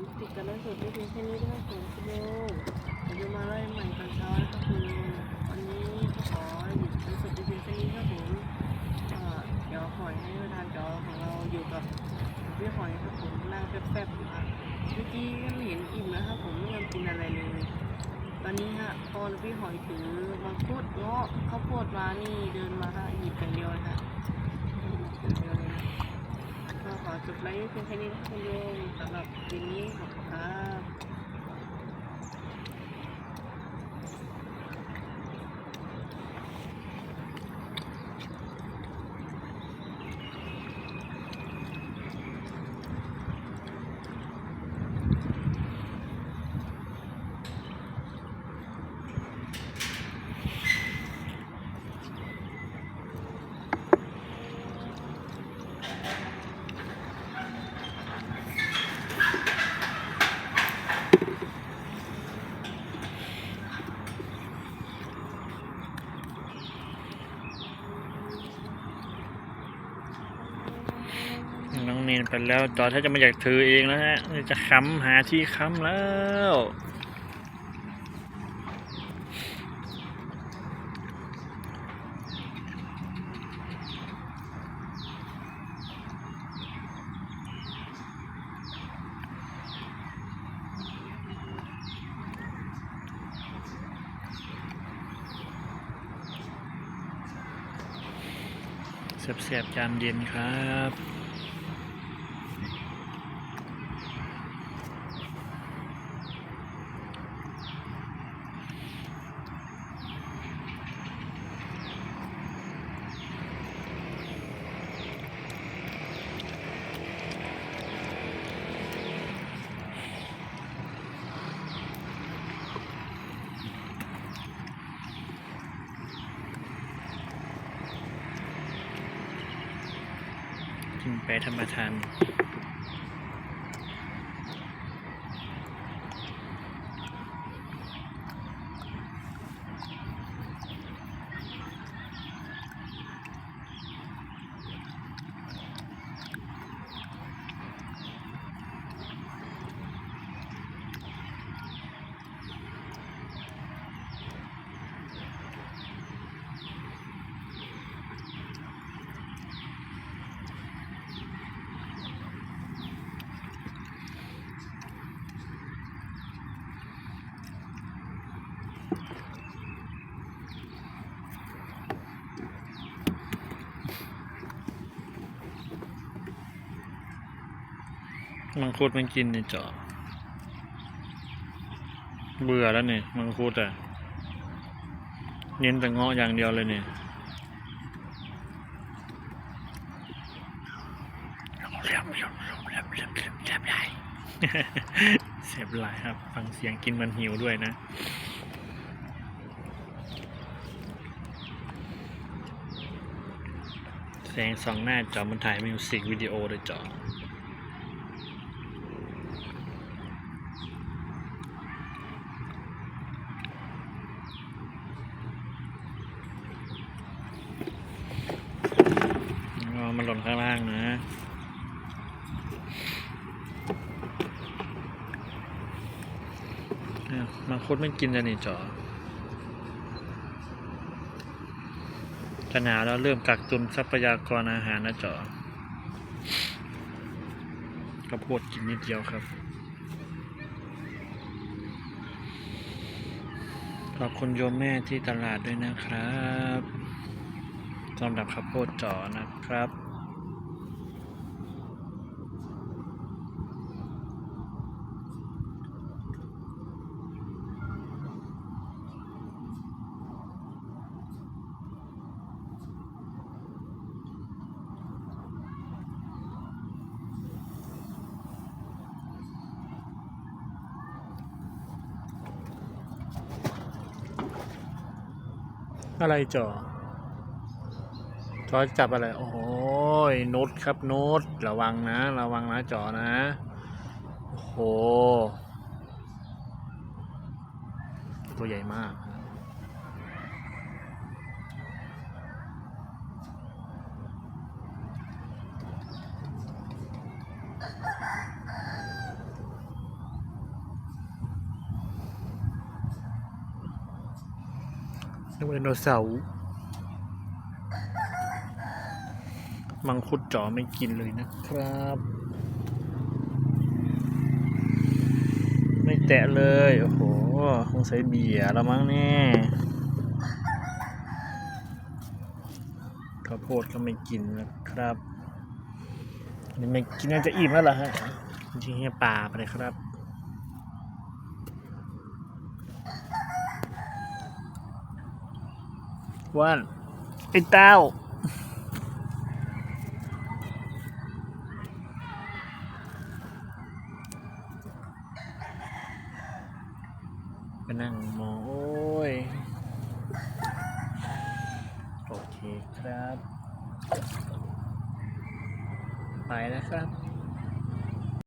ยุติการไลฟ์สดด้เพียงแค่นี้นะครับผมคุณโยมเดี๋ยวมาไล่ใหม่ตอนเช้านะครับคุณโยมวันนี้ก็ขอหยุดไลฟ์สดด้เพียงแค่นี้ครับผมเดี๋ยวหอยให้ประธานจอของเราอยู่กับพี่หอยครับผมนั่งแป๊บๆนะครับเมื่อกี้ก็เห็นอิ่มแล้วครับผมไม่ยอมกินอะไรเลย ตอนนี้ฮะพอนพี่หอยถือมังคุดเงาะข้าวโพดมานี่เดินมาฮะหยิบอย่างเดียวฮะหยิบอย่างเดียวเลยนะก็ขอ จบไลฟ์เพียงแค่นี้นะคุณโยมสำหรับวันนี้ขอบคุณครับ น้องเนนไปแล้วจอถ้าจะมาอยากถือเองแล้วฮะจะค้ำหาที่ค้ำแล้วเสียบๆจานเย็นครับ ไปธรรมทาน มังคุดมันกินในจอเบื่อแล้วเนี่ยมังคุดอะ เน้นแต่เงาะอย่างเดียวเลยเนี่ยเรียบเรียเรียบเรียบเรียบเรียบเรียบใหญ่เสียบลายครับ ฟังเสียงกินมันหิวด้วยนะ แสงสองหน้าจอมันถ่ายมิวสิกวิดีโอเลยจอมันหล่นข้างล่างนะมังคุดไม่กินจะนี่จอ จะหนาวแล้วเริ่มกักตุนทรัพยากรอาหารนะจอข้าวโพดกินนิดเดียวครับ ขอบคุณโยมแม่ที่ตลาดด้วยนะครับสำหรับข้าวโพดจอนะครับ อะไรจ่อจอจับอะไร โอ้โหยนุชครับนุชระวังนะ ระวังนะจอนะ โอ้โห ตัวใหญ่มาก นึกว่าไดโนเสาร์มังคุดจ่อไม่กินเลยนะครับ ไม่แตะเลย โอ้โหคงใส่เบียร์แล้วมั้งเนี่ยข้าวโพดก็ไม่กินนะครับนี่ไม่กินน่าจะอิ่มแล้วเหรอฮะจริงๆเนี่ยป่าไปเลยครับ ว่านไอ้เต้าก็นั่งมองโอ้ย โอเคครับ ไปแล้วครับ